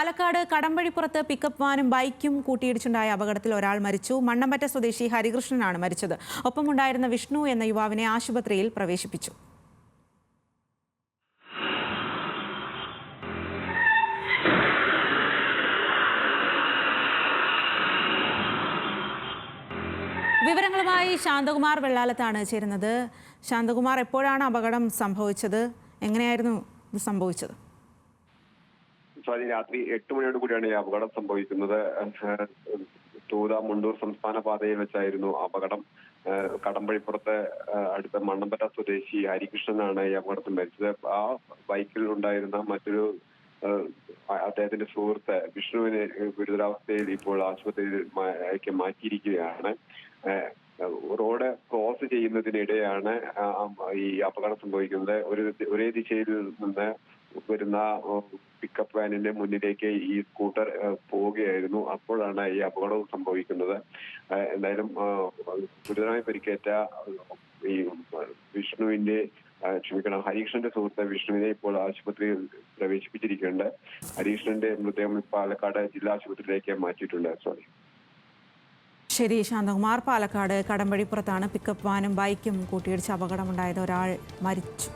Palakkad കടമ്പഴിപ്പുറത്ത് pickup വാനും ബൈക്കും കൂട്ടിയിടിച്ചുണ്ടായ അപകടത്തിൽ ഒരാൾ മരിച്ചു. മണ്ണമ്പറ്റ സ്വദേശി ഹരികൃഷ്ണനാണ് മരിച്ചത്. ഒപ്പമുണ്ടായിരുന്ന വിഷ്ണു എന്ന യുവാവിനെ ആശുപത്രിയിൽ പ്രവേശിപ്പിച്ചു. വിവരങ്ങളുമായി ശാന്തകുമാർ വെള്ളാലത്താണ് ചേരുന്നത്. ശാന്തകുമാർ എപ്പോഴാണ് അപകടം സംഭവിച്ചത്? എങ്ങനെയായിരുന്നു ഇത് സംഭവിച്ചത്? സ്വാതി രാത്രി എട്ട് മണിയോട് കൂടിയാണ് ഈ അപകടം സംഭവിക്കുന്നത്. തൂത മുണ്ടൂർ സംസ്ഥാന പാതയിൽ വെച്ചായിരുന്നു അപകടം. കടമ്പഴിപ്പുറത്തെ അടുത്ത മണ്ണമ്പറ്റ സ്വദേശി ഹരികൃഷ്ണനാണ് ഈ അപകടത്തിൽ മരിച്ചത്. ആ ബൈക്കിൽ ഉണ്ടായിരുന്ന മറ്റൊരു അദ്ദേഹത്തിന്റെ സുഹൃത്ത് വിഷ്ണുവിനെ ഗുരുതരാവസ്ഥയിൽ ഇപ്പോൾ ആശുപത്രിയിൽ മാറ്റിയിരിക്കുകയാണ്. റോഡ് ക്രോസ് ചെയ്യുന്നതിനിടെയാണ് ഈ അപകടം സംഭവിക്കുന്നത്. ഒരു ഒരേ ദിശയിൽ നിന്ന് വരുന്ന പിക്കപ്പ് വാനിന്റെ മുന്നിലേക്ക് ഈ സ്കൂട്ടർ പോവുകയായിരുന്നു. അപ്പോഴാണ് ഈ അപകടം സംഭവിക്കുന്നത്. എന്തായാലും ഗുരുതരമായി പരിക്കേറ്റ ഈ വിഷ്ണുവിന്റെ ക്ഷമിക്കണം ഹരീഷ്ണന്റെ സുഹൃത്ത് വിഷ്ണുവിനെ ഇപ്പോൾ ആശുപത്രിയിൽ പ്രവേശിപ്പിച്ചിരിക്കുന്നുണ്ട്. ഹരീഷ്ണന്റെ മൃതദേഹം പാലക്കാട് ജില്ലാ ആശുപത്രിയിലേക്ക് മാറ്റിയിട്ടുണ്ട്. സോറി ശരി ശാന്തകുമാർ. പാലക്കാട് കടമ്പഴിപ്പുറത്താണ് പിക്കപ്പ് വാനും ബൈക്കും കൂട്ടിയിടിച്ച് അപകടമുണ്ടായത്. ഒരാൾ മരിച്ചു.